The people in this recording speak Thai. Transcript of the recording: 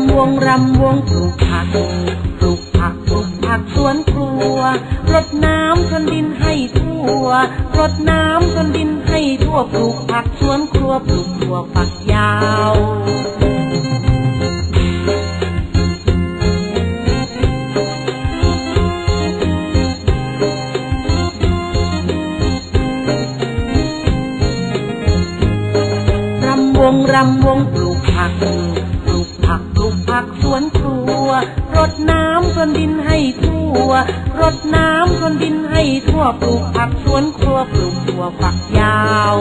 ำวงรำวงปลูกผักปลูกผักปลูกผักสวนครัว รดน้ำพนดินให้ทั่ว รดน้ำพนดินให้ทั่ว ปลูกผักสวนครัว ปลูกถั่วฝักยาว วงรำวงปลูกผักปลูกผักปลูกผักสวนครัว รดน้ำพรวนดินให้ทั่ว รดน้ำพรวนดินให้ทั่วปลูกผักสวนครัวปลูกถั่วฝักยาว